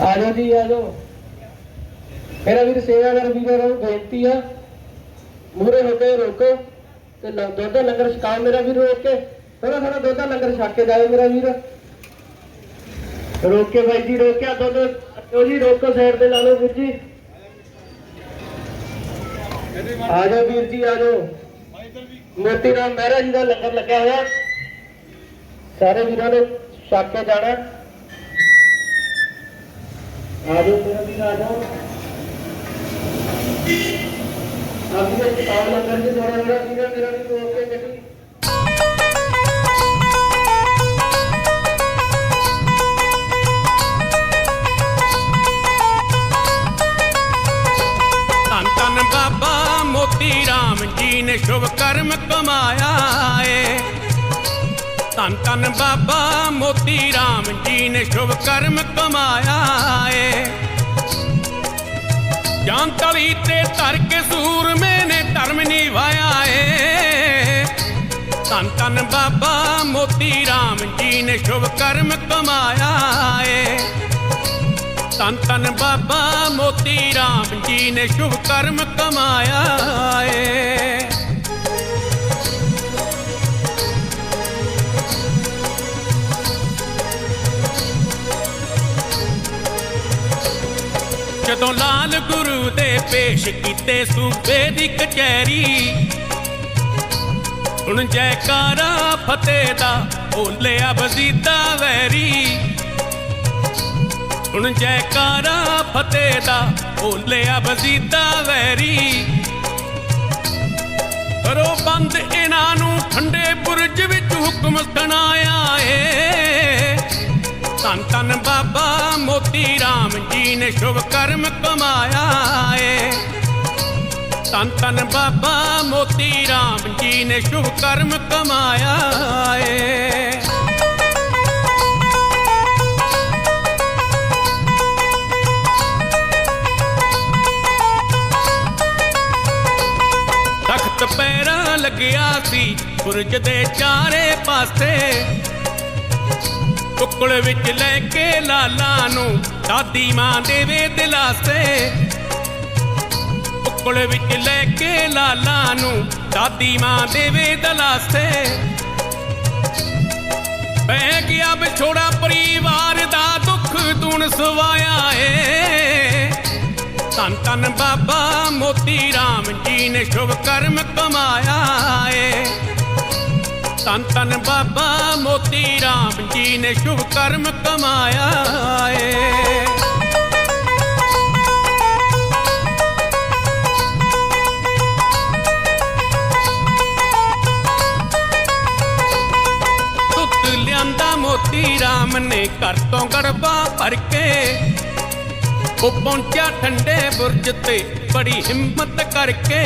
ਆ ਜਾਓ ਜੀ, ਆ ਜਾਓ। ਮੇਰਾ ਵੀਰ ਸੇਵਾਦਾਰ ਵੀਰਾਂ ਨੂੰ ਬੇਨਤੀ ਆ। ਮੂਰੇ ਹੋ ਕੇ ਰੋਕੋ ਤੇ ਦੁੱਧ ਦਾ ਲੰਗਰ ਛਕਾਓ ਮੇਰਾ ਵੀਰ ਰੋਕ ਕੇ। ਥੋੜਾ ਥੋੜਾ ਦੁੱਧ ਦਾ ਲੰਗਰ ਛਕ ਕੇ ਜਾਓ ਮੇਰਾ ਵੀਰ। ਰੋਕ ਕੇ ਬਾਈ ਜੀ ਰੋਕਿਆ ਦੁੱਧ। ਉਹ ਜੀ, ਰੋਕੋ ਸਾਈਡ ਤੇ ਲਾ ਲਓ ਵੀਰ ਜੀ। ਆ ਜਾਓ ਵੀਰ ਜੀ, ਆ ਜਾਓ। ਮੋਤੀ ਰਾਮ ਮਹਿਰਾ ਜੀ ਦਾ ਲੰਗਰ ਲੱਗਿਆ ਹੋਇਆ। ਸਾਰੇ ਵੀਰਾਂ ਨੇ ਛਕ ਕੇ ਜਾਣਾ। ਆ ਜਾਓ ਮੇਰਾ ਵੀਰ ਆ ਜਾਓ ਆਪ ਜੀ ਦੇ ਕਾਲ ਲੰਗਰ ਜੀ ਥੋੜਾ ਥੋੜਾ ਵੀਰਾਂ ਮੇਰਾ ਵੀ ਰੋਕ ਕੇ ਗੱਡੀ ਧੰਨ ਧੰਨ ਬਾਬਾ ਮੋਤੀ ਰਾਮ ਜੀ ਨੇ ਸ਼ੁਭ ਕਰਮ ਕਮਾਇਆ ਏ ਧੰਨ ਧੰਨ ਬਾਬਾ ਮੋਤੀ ਰਾਮ ਜੀ ਨੇ ਸ਼ੁਭ ਤੇ ਧਰ ਕੇ ਸੂਰਮੇ ਨੇ ਧਰਮ ਨਿਭਾਇਆ ਏ। ਧੰਨ ਧੰਨ ਬਾਬਾ ਮੋਤੀ ਰਾਮ ਜੀ ਨੇ ਸ਼ੁਭ ਕਰਮ ਕਮਾਇਆ ਏ। ਧੰਨ ਧੰਨ ਬਾਬਾ ਮੋਤੀ ਰਾਮ ਜੀ ਨੇ ਸ਼ੁਭ ਕਰਮ ਕਮਾਇਆ ਏ। ਜਦੋਂ ਲਾਲ ਗੁਰੂ ਦੇ ਪੇਸ਼ ਕੀਤੇ ਸੂਬੇ ਦੀ ਕਚਹਿਰੀ, ਹੁਣ ਜੈਕਾਰਾ ਫਤਿਹ ਦਾ ਬੋਲਿਆ ਬਜ਼ੀਦਾ ਵੈਰੀ। ਹੁਣ ਜੈਕਾਰਾ ਫਤਿਹ ਦਾ ਬੋਲਿਆ ਬਜ਼ੀਦਾ ਵੈਰੀ। ਕਰੋ ਬੰਦ ਇਹਨਾਂ ਨੂੰ ਠੰਡੇ ਬੁਰਜ ਵਿੱਚ ਹੁਕਮ ਸੁਣਾਇਆ ਏ। ਧੰਨ ਧੰਨ ਬਾਬਾ ਮੋਤੀ ਰਾਮ ਜੀ ਨੇ ਸ਼ੁਭ ਕਰਮ ਕਮਾਇਆ ਏ। ਧੰਨ ਧੰਨ ਬਾਬਾ ਮੋਤੀ ਰਾਮ ਜੀ ਨੇ ਸ਼ੁਭ ਕਰਮ ਕਮਾਇਆ ਏ। ਤਖਤ ਪੈਰਾਂ ਲੱਗਿਆ ਸੀ ਸੂਰਜ ਦੇ ਚਾਰੇ ਪਾਸੇ। ਕੁੱਕੜ ਵਿੱਚ ਲੈ ਕੇ ਲਾਲਾ ਨੂੰ ਦਾਦੀ ਮਾਂ ਦੇਵੇ ਦਿਲਾਸੇ। ਕੁੱਕੜ ਵਿੱਚ ਲੈ ਕੇ ਲਾਲਾ ਨੂੰ ਦਾਦੀ ਮਾਂ ਦੇਵੇ ਦਿਲਾਸੇ। ਪੈ ਗਿਆ ਵਿਛੋੜਾ ਪਰਿਵਾਰ ਦਾ ਦੁੱਖ ਤੂੰ ਸਵਾਇਆ ਏ। ਧੰਨ ਧੰਨ ਬਾਬਾ ਮੋਤੀ ਰਾਮ ਜੀ ਨੇ ਸ਼ੁਭ ਕਰਮ ਕਮਾਇਆ ਏ। ਧੰਨ ਧੰਨ ਬਾਬਾ ਮੋਤੀ ਰਾਮ ਜੀ ਨੇ ਸ਼ੁਭ ਕਰਮ ਕਮਾਇਆ ਏ। ਦੁੱਧ ਲਿਆਂਦਾ ਮੋਤੀ ਰਾਮ ਨੇ ਘਰ ਤੋਂ ਗੜਬਾ ਭਰ ਕੇ। ਉਹ ਪਹੁੰਚਿਆ ਠੰਡੇ ਬੁਰਜ ਤੇ ਬੜੀ ਹਿੰਮਤ ਕਰਕੇ।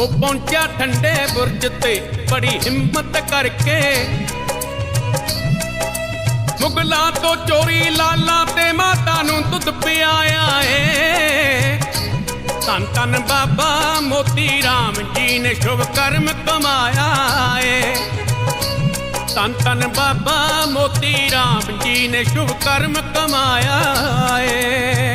ਉਹ ਪਹੁੰਚਿਆ ਠੰਡੇ ਬੁਰਜ ਤੇ, ਬੜੀ ਹਿੰਮਤ ਕਰਕੇ। ਮੁਗਲਾਂ ਤੋਂ ਚੋਰੀ ਲਾਲਾਂ ਤੇ ਮਾਤਾ ਨੂੰ ਦੁੱਧ ਪਿਆਇਆ ਏ। ਧੰਨ ਧੰਨ ਬਾਬਾ ਮੋਤੀ ਰਾਮ ਜੀ ਨੇ ਸ਼ੁਭ ਕਰਮ ਕਮਾਇਆ ਏ। ਧੰਨ ਧੰਨ ਬਾਬਾ ਮੋਤੀ ਰਾਮ ਜੀ ਨੇ ਸ਼ੁਭ ਕਰਮ ਕਮਾਇਆ ਏ।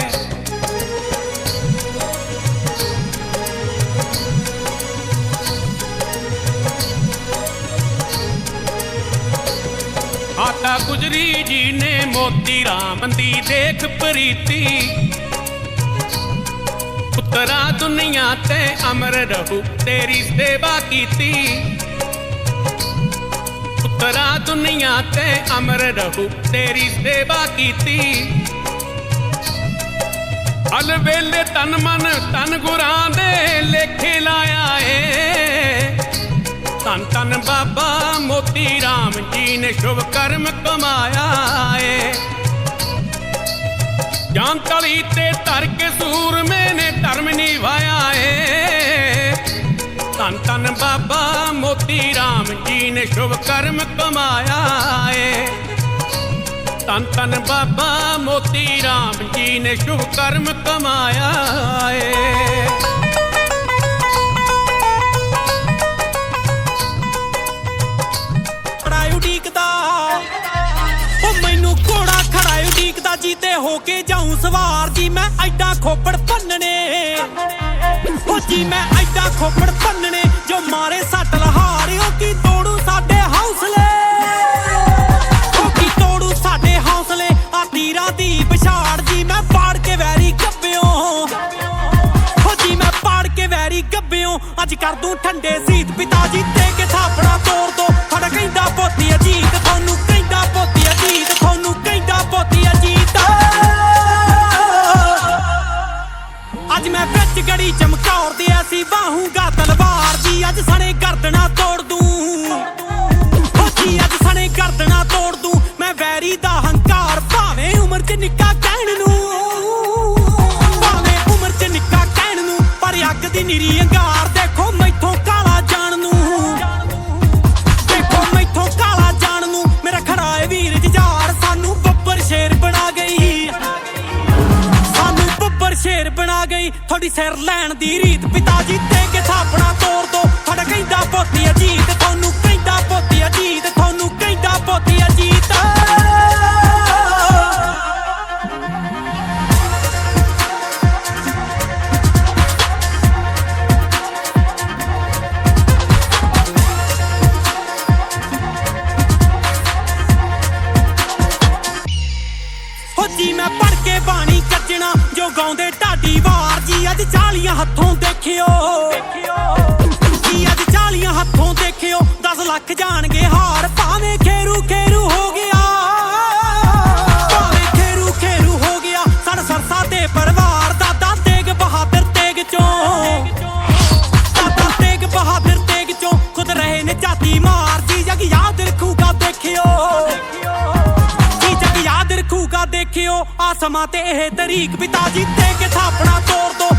ਆਤਾ ਗੁਜਰੀ ਜੀ ਨੇ ਮੋਤੀ ਰਾਮ ਦੀ ਦੇਖ ਪ੍ਰੀਤੀ। ਪੁੱਤਰਾ ਦੁਨੀਆ ਤੇ ਅਮਰ ਰਹੂ, ਤੇਰੀ ਸੇਵਾ ਕੀਤੀ। ਪੁੱਤਰਾ ਦੁਨੀਆ ਤੇ ਅਮਰ ਰਹੂ, ਤੇਰੀ ਸੇਵਾ ਕੀਤੀ। ਅਲ ਵੇਲੇ ਤਨ ਮਨ ਤਨ ਗੁਰਾਂ ਦੇ ਲੇਖੇ ਲਾਇਆ ਏ। ਧੰਨ ਧੰਨ ਬਾਬਾ, ਮੋਤੀ ਰਾਮ ਜੀ ਨੇ ਸ਼ੁਭ ਕਰਮ ਕਮਾਇਆ ਏ। ਜਾਂ ਤਲੀ ਤੇ ਧਰ ਕੇ ਸੂਰਮੇ ਨੇ ਧਰਮ ਨਿਭਾਇਆ ਏ। ਧੰਨ ਧੰਨ ਬਾਬਾ, ਮੋਤੀ ਰਾਮ ਜੀ ਨੇ ਸ਼ੁਭ ਕਰਮ ਕਮਾਇਆ ਏ। ਧੰਨ ਧੰਨ ਬਾਬਾ, ਮੋਤੀ ਰਾਮ ਜੀ ਨੇ ਸ਼ੁਭ ਕਰਮ ਕਮਾਇਆ ਏ। ਸਵਾਰ ਜੀ, ਮੈਂ ਐਡਾ ਖੋਪੜ ਭੰਨਣੇ ਹੋ ਜੀ, ਮੈਂ ਐਡਾ ਖੋਪੜ ਭੰਨਣੇ ਜੋ ਮਾਰੇ ਸੱਟ ਲਹਾਰਿਓ ਕੀ ਤੋੜੂ ਸਾਡੇ ਹੌਸਲੇ? ਹੋ ਕੀ ਤੋੜੂ ਸਾਡੇ ਹੌਸਲੇ? ਆ ਤੀਰਾਂ ਦੀ ਪਛਾੜ ਜੀ, ਮੈਂ ਪਾੜ ਕੇ ਵੈਰੀ ਗੱਬਿਓ ਹੋ ਜੀ, ਮੈਂ ਪਾੜ ਕੇ ਵੈਰੀ ਗੱਬਿਓ ਅੱਜ ਕਰ ਦੂੰ ਠੰਡੇ ਸੀਤ ਪਿਤਾ ਜੀ, ਤੇ ਕੇ ਥਾਪੜ ਅੱਜ ਮੈਂ ਵਿੱਚ ਗੜੀ ਚਮਕੌਰ ਦੇ ਐਸੀ ਬਾਹੂਗਾ ਤਲਵਾਰ ਜੀ, ਅੱਜ ਸਣੇ ਗਰਦਨਾ ਤੋੜ ਦੂੰ। ਹੋ ਅੱਜ ਸਣੇ ਗਰਦਨਾ ਤੋੜ ਦੂੰ। ਮੈਂ ਵੈਰੀ ਦਾ ਹੰਕਾਰ, ਭਾਵੇਂ ਉਮਰ 'ਚ ਨਿੱਕਾ ਕਹਿਣ ਨੂੰ। ਭਾਵੇਂ ਉਮਰ 'ਚ ਨਿੱਕਾ ਕਹਿਣ ਨੂੰ, ਪਰ ਅੱਗ ਦੀ ਨਿਰੀ ਅੰਗਾਰ ਬੱਬਰ ਬਣਾ ਗਈ ਤੁਹਾਡੀ ਸਿਰ ਲੈਣ ਦੀ ਰੀਤ। ਪਿਤਾ ਜੀ ਤੇ ਕੇ ਥਾਪੜਾ ਤੋੜ ਦੋ। ਤੁਹਾਡਾ ਕਹਿੰਦਾ ਪੋਤੀ ਅਜੀਤ, ਤੁਹਾਨੂੰ ਕਹਿੰਦਾ ਪੋਤੀ ਅਜੀਤ, ਤੁਹਾਨੂੰ ਅੱਜ ਚਾਲੀਆਂ ਹੱਥੋਂ ਦੇਖਿਓ। ਜੀ ਅੱਜ ਚਾਲੀਆਂ ਹੱਥੋਂ ਦੇਖਿਓ। 10 ਲੱਖ ਜਾਣਗੇ ਹਾਰ, ਭਾਵੇਂ ਖੇਰੂ ਖੇਰੂ ਹੋ ਗਿਆ। ਭਾਵੇਂ ਖੇਰੂ ਖੇਰੂ ਹੋ ਗਿਆ ਸਾਡਾ ਸਰਸਾ ਤੇ ਪਰਿਵਾਰ ਦਾਦਾ ਤੇਗ ਬਹਾਦਰ ਤੇਗ ਚੋਂ। ਦਾਦਾ ਤੇਗ ਬਹਾਦਰ ਤੇਗ ਚੋਂ। ਖੁਦ ਰਹੇ ਨੇ ਜਾਤੀ ਮਾਰ, ਜੀ ਜਗ ਯਾਦ ਰੱਖੂਗਾ ਦੇਖਿਓ। ਜੀ ਜਗ ਯਾਦ ਰੱਖੂਗਾ ਦੇਖਿਓ। ਆਸਮਾਂ ਤੇ ਇਹ ਤਰੀਕ ਪਿਤਾ ਜੀ ਤੇ ਕੇ ਥਾਪਣਾ ਤੋੜ ਦੋ।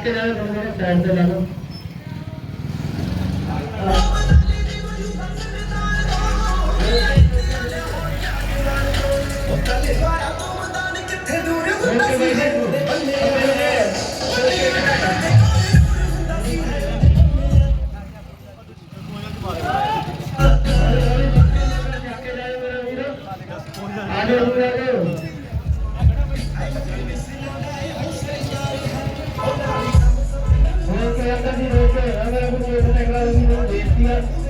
ਚੱਕ ਕੇ ਲੈਣਾ ਤੁਹਾਨੂੰ ਨਾ ਸਾਈਡ ਤੇ ਲੈਣਾ